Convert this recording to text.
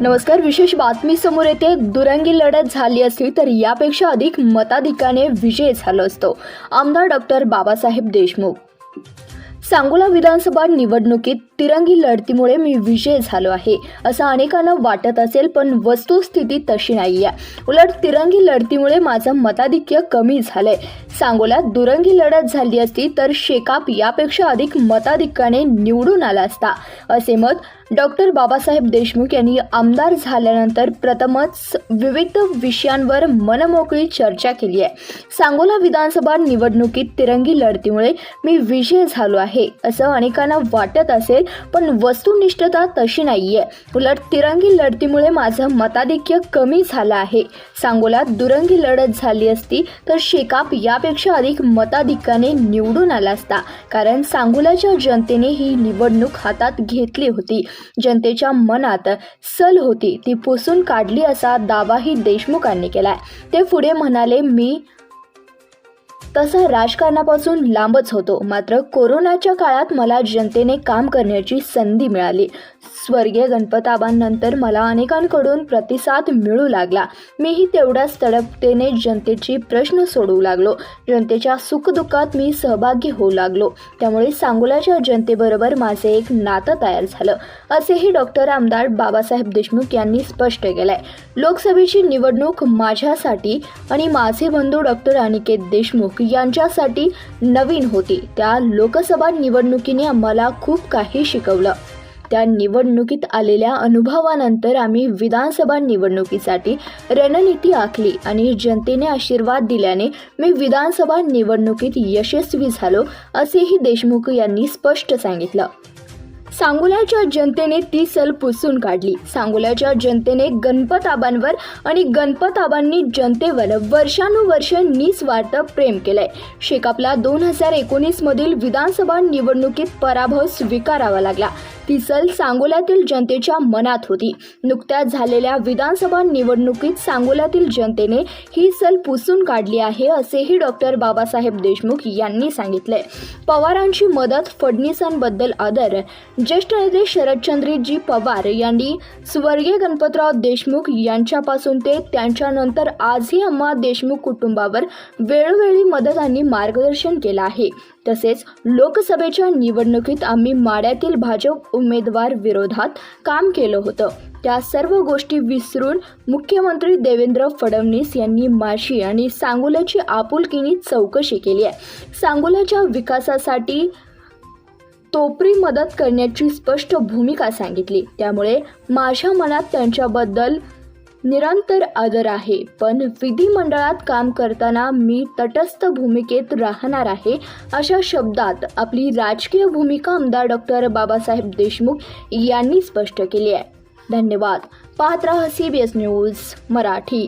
नमस्कार विशेष बातमी समोर येते. दुरंगी लढत झाली असली तर यापेक्षा अधिक मताधिकाने विजय झालो असतो आमदार डॉक्टर बाबासाहेब देशमुख. सांगोला विधानसभा निवडणुकीत तिरंगी लढतीमुळे मी विजय झालो आहे असं अनेकांना वाटत असेल पण वस्तुस्थिती तशी नाही आहे उलट तिरंगी लढतीमुळे माझं मताधिक्य कमी झालंय. सांगोल्यात दुरंगी लढत झाली असती तर शेकाप यापेक्षा अधिक मताधिक्याने निवडून आला असता असे मत डॉक्टर बाबासाहेब देशमुख यांनी आमदार झाल्यानंतर प्रथमच विविध विषयांवर मनमोकळी चर्चा केली आहे. सांगोला विधानसभा निवडणुकीत तिरंगी लढतीमुळे मी विजय झालो आहे असं अनेकांना वाटत असेल पण वस्तुनिष्ठता तशी नाही आहे उलट तिरंगी लढतीमुळे माझं मताधिक्य कमी झालं आहे. सांगोलात दुरंगी लढत झाली असती तर शेकाप यापेक्षा अधिक मताधिक्याने निवडून आला असता कारण सांगोलाच्या जनतेने ही निवडणूक हातात घेतली होती. जनतेच्या मनात सल होती. ती पुसून काढली असा दावाही देशमुखांनी केलाय. ते पुढे म्हणाले मी तसा राजकारणापासून लांबच होतो. मात्र कोरोनाच्या काळात मला जनतेने काम करण्याची संधी मिळाली. स्वर्गीय गणपताबांनंतर मला अनेकांकडून प्रतिसाद मिळू लागला. मीही तेवढ्याच तडपतेने जनतेची प्रश्न सोडवू लागलो. जनतेच्या सुखदुःखात मी सहभागी होऊ लागलो. त्यामुळे सांगोल्याच्या जनतेबरोबर माझे एक नातं तयार झालं. असेही डॉक्टर आमदार बाबासाहेब देशमुख यांनी स्पष्ट केलंय. लोकसभेची निवडणूक माझ्यासाठी आणि माझे बंधू डॉक्टर अनिकेत देशमुख यांच्यासाठी नवीन होती. त्या लोकसभा निवडणुकीने आम्हाला खूप काही शिकवलं. त्या निवडणुकीत आलेल्या अनुभवानंतर आम्ही विधानसभा निवडणुकीसाठी रणनीती आखली आणि जनतेने आशीर्वाद दिल्याने मी विधानसभा निवडणुकीत यशस्वी झालो असेही देशमुख यांनी स्पष्ट सांगितलं. सांगोल्याच्या जनतेने ती सल पुसून काढली. सांगोल्याच्या जनतेने गणपत आबांवर आणि गणपत आबांनी जनतेवर वर्षानुवर्ष निस्वार्थ प्रेम केलंय. शेकापला दोन हजार एकोणीस मधील विधानसभा निवडणुकीत पराभव स्वीकारावा लागला. ती सल सांगोल्यातील जनतेच्या मनात होती. नुकत्याच झालेल्या विधानसभा निवडणुकीत सांगोल्यातील जनतेने ही सल पुसून काढली आहे असेही डॉक्टर बाबासाहेब देशमुख यांनी सांगितले पवारांची मदत फडणीसांबद्दल आदर ज्येष्ठ नेते शरदचंद्रजी पवार यांनी स्वर्गीय गणपतराव देशमुख यांच्यापासून ते त्यांच्यानंतर आजही आम्हा देशमुख कुटुंबावर वेळोवेळी मदत आणि मार्गदर्शन केलं आहे. तसेच लोकसभेच्या निवडणुकीत आम्ही माड्यातील भाजप उमेदवार विरोधात काम केलं होतं. त्या सर्व गोष्टी विसरून मुख्यमंत्री देवेंद्र फडणवीस यांनी माझी आणि सांगोल्याची आपुलकीनी चौकशी केली आहे. सांगोल्याच्या विकासासाठी तोपरी मदत करण्याची स्पष्ट भूमिका सांगितली. त्यामुळे माझ्या मनात त्यांच्याबद्दल निरंतर आदर आहे. पण विधिमंडळात काम करताना मी तटस्थ भूमिकेत राहणार आहे अशा शब्दात आपली राजकीय भूमिका आमदार डॉक्टर बाबासाहेब देशमुख यांनी स्पष्ट केली आहे. धन्यवाद. पाहत राहा C B S news Marathi.